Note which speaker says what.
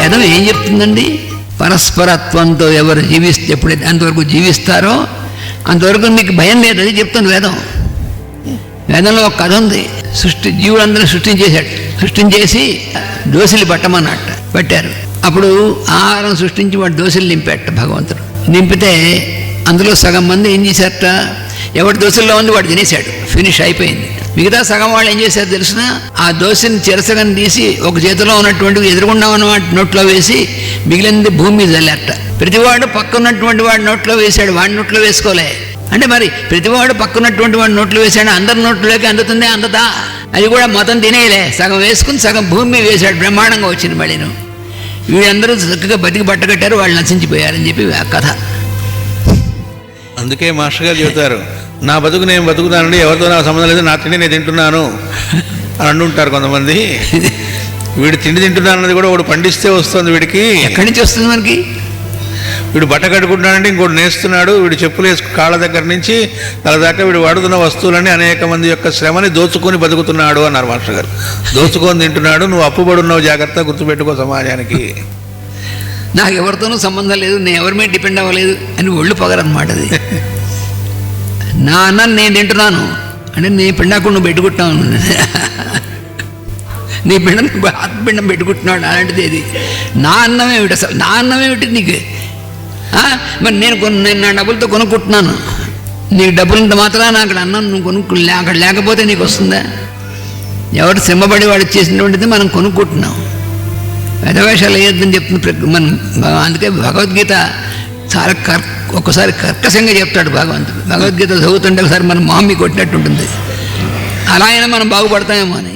Speaker 1: వేదం ఏం చెప్తుందండి? పరస్పరత్వంతో ఎవరు జీవిస్తే ఎప్పుడైతే అంతవరకు జీవిస్తారో అంతవరకు మీకు భయం లేదు అది చెప్తుంది వేదం. వేదంలో ఒక కథ ఉంది. సృష్టి జీవులందరినీ సృష్టించేశాడు. సృష్టించేసి దోశలు పట్టమన్నట్ట పెట్టారు. అప్పుడు ఆహారం సృష్టించి వాడు దోశలు నింపాట భగవంతుడు. నింపితే అందులో సగం మంది ఏం చేశారట? ఎవరి దోశల్లో ఉంది వాడు తినేశాడు. ఫినిష్ అయిపోయింది. మిగతా సగం వాళ్ళు ఏం చేశారు తెలిసిన? ఆ దోశని చిరసగం తీసి ఒక చేతిలో ఉన్నటువంటి ఎదురుగుండా ఉన్న నోట్లో వేసి మిగిలింది భూమి మీద చల్లారట. ప్రతివాడు పక్కన్నటువంటి వాడి నోట్లో వేశాడు వాడి నోట్లో వేసుకోలే. అంటే మరి ప్రతివాడు పక్కనటువంటి వాడి నోట్లు వేశాడు అందరి నోట్లోకి అందుతుందే అందదా? అది కూడా మొత్తం తినేయలే. సగం వేసుకుని సగం భూమి మీద వేశాడు బ్రహ్మాండంగా వచ్చింది మళ్ళీను. వీళ్ళందరూ చక్కగా బతికి బట్టగట్టారు వాళ్ళు నశించిపోయారని చెప్పి ఆ కథ.
Speaker 2: అందుకే మాస్టర్ గారు చెబుతారు. నా బతుకు నేను బతుకుతానండి ఎవరితో నాకు సంబంధం లేదు నా తిండి నేను తింటున్నాను అని అంటుంటారు కొంతమంది. వీడు తిండి తింటున్నాను అన్నది కూడా వాడు పండిస్తే వస్తుంది వీడికి.
Speaker 1: ఎక్కడి నుంచి వస్తుంది మనకి?
Speaker 2: వీడు బట్ట కట్టుకుంటున్నాడంటే ఇంకోటి నేస్తున్నాడు వీడు చెప్పులు వేసుకు కాళ్ళ దగ్గర నుంచి తల దాకా వీడు వాడుతున్న వస్తువులని అనేక మంది యొక్క శ్రమని దోచుకొని బతుకుతున్నాడు అన్నారు మాస్టర్ గారు. దోచుకొని తింటున్నాడు నువ్వు అప్పుబడి ఉన్నావు జాగ్రత్త గుర్తుపెట్టుకో సమాజానికి.
Speaker 1: నాకు ఎవరితోనూ సంబంధం లేదు నేను ఎవరి మీద డిపెండ్ అవ్వలేదు అని ఒళ్ళు పొగరన్నమాట అది. నా అన్నాన్ని నేను తింటున్నాను. అంటే నీ పిండాకు నువ్వు పెట్టుకుంటున్నావు. నీ పిండం ఆత్మపిండం పెట్టుకుంటున్నాడు అలాంటిది ఏది? నా అన్నం ఏమిటి అసలు? నా అన్నం ఏమిటి నీకు? మరి నేను కొను నేను నా డబ్బులతో కొనుక్కుంటున్నాను. నీకు డబ్బులంత మాత్రాన అక్కడ అన్నం నువ్వు కొనుక్కు అక్కడ లేకపోతే నీకు వస్తుందా? ఎవరు శ్రమపడి వాడు చేసినటువంటిది మనం కొనుక్కుంటున్నాం. వేదవేషాలు వేయొద్దని చెప్తుంది మనం అందుకే భగవద్గీత చాలా కర్ ఒక్కసారి కర్కశంగా చెప్తాడు భగవంతుడు. భగవద్గీత చదువుతుంటే ఒకసారి మన మామి కొట్టినట్టు ఉంటుంది అలా అయినా మనం బాగుపడతామేమో అని.